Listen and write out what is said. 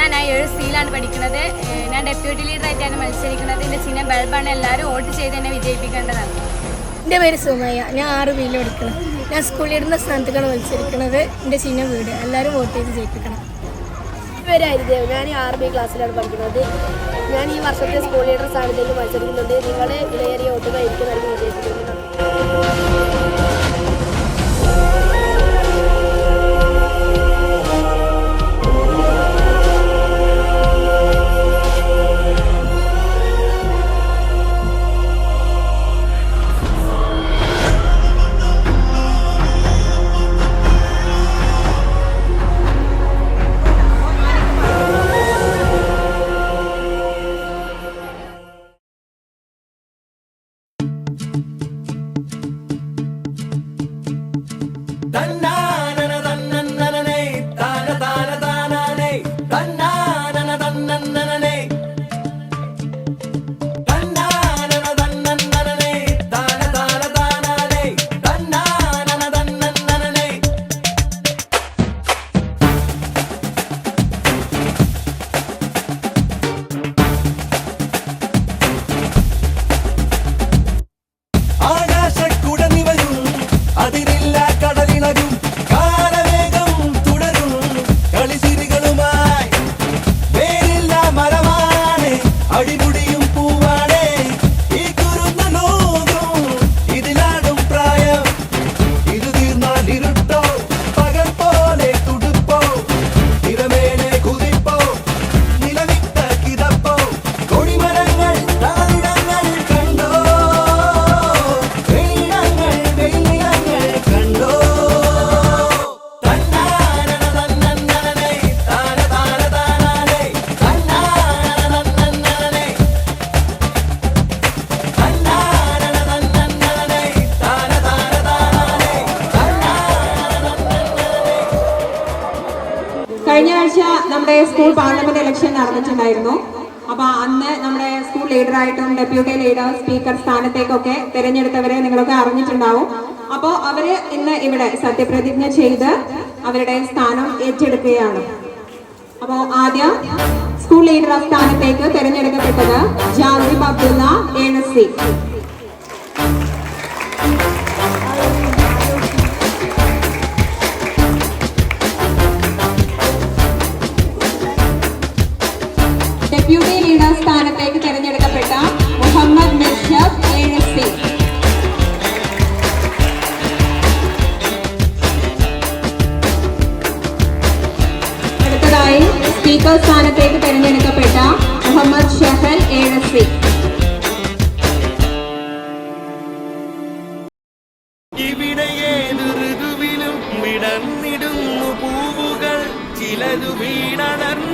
ഞാൻ ഏഴ് സീലാണ് പഠിക്കുന്നത്. ഞാൻ ഡെപ്യൂട്ടി ലീഡറായിട്ടാണ് മത്സരിക്കുന്നത്. എന്റെ ചിഹ്നം ബൾബാണ്. എല്ലാവരും വോട്ട് ചെയ്ത് എന്നെ വിജയിപ്പിക്കേണ്ടതാണ്. എന്റെ പേര് സുമയ്യ. ഞാൻ ആറ് വീൽ പഠിക്കണം. ഞാൻ സ്കൂളിൽ ഇടുന്ന സ്ഥാനത്തേക്കാണ് മത്സരിക്കുന്നത് എന്റെ ചിഹ്നം വീട്. എല്ലാവരും വോട്ട് ചെയ്ത് ജയിപ്പിക്കണം. പേര് ഹരിദേവ്. ഞാൻ ഈ ആറ് ബി ക്ലാസ്സിലാണ് പഠിക്കുന്നത്. ഞാൻ ഈ വർഷത്തെ സ്കൂൾ ലീഡർ സ്ഥാനത്തേക്ക് മത്സരിക്കുന്നുണ്ട്. നിങ്ങളുടെ വിലയേറിയ വോട്ടുകൾ എനിക്ക് നൽകി വിജയിപ്പിക്കുന്നു அடிமுடி കഴിഞ്ഞ ആഴ്ച നമ്മുടെ സ്കൂൾ പാർലമെന്റ് ഇലക്ഷൻ നടന്നിട്ടുണ്ടായിരുന്നു. അപ്പൊ അന്ന് നമ്മുടെ സ്കൂൾ ലീഡറായിട്ടും ഡെപ്യൂട്ടി ലീഡർ സ്പീക്കർ സ്ഥാനത്തേക്കൊക്കെ തിരഞ്ഞെടുത്തവരെ നിങ്ങളൊക്കെ അറിഞ്ഞിട്ടുണ്ടാവും. അപ്പോൾ അവർ ഇന്ന് ഇവിടെ സത്യപ്രതിജ്ഞ ചെയ്ത് അവരുടെ സ്ഥാനം ഏറ്റെടുക്കുകയാണ്. അപ്പോൾ ആദ്യം സ്കൂൾ ലീഡർ സ്ഥാനത്തേക്ക് തിരഞ്ഞെടുക്കപ്പെട്ടത് ജാസിം അബ്ദുള്ള എണസി ലീഡർ സ്ഥാനത്തേക്ക് തിരഞ്ഞെടുക്കപ്പെട്ട മുഹമ്മദ് മിർഷഫ് എഴസി അടുത്തതായി സ്പീക്കർ സ്ഥാനത്തേക്ക് തിരഞ്ഞെടുക്കപ്പെട്ട മുഹമ്മദ് ഷഹൽ എഴസി ഇവിടെ ഏതു ഋതുവിലും വിടർന്നിടുന്നു പൂവുകൾ. ചിലതു വീണടർന്നി